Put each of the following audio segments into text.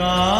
का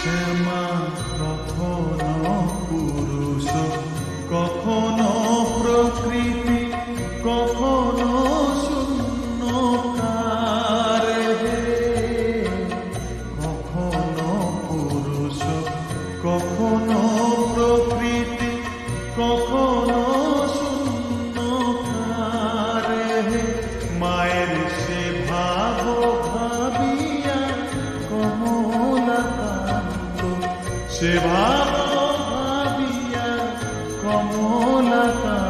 শ্যামা কখনো পুরুষ। se va todavía como la tarde.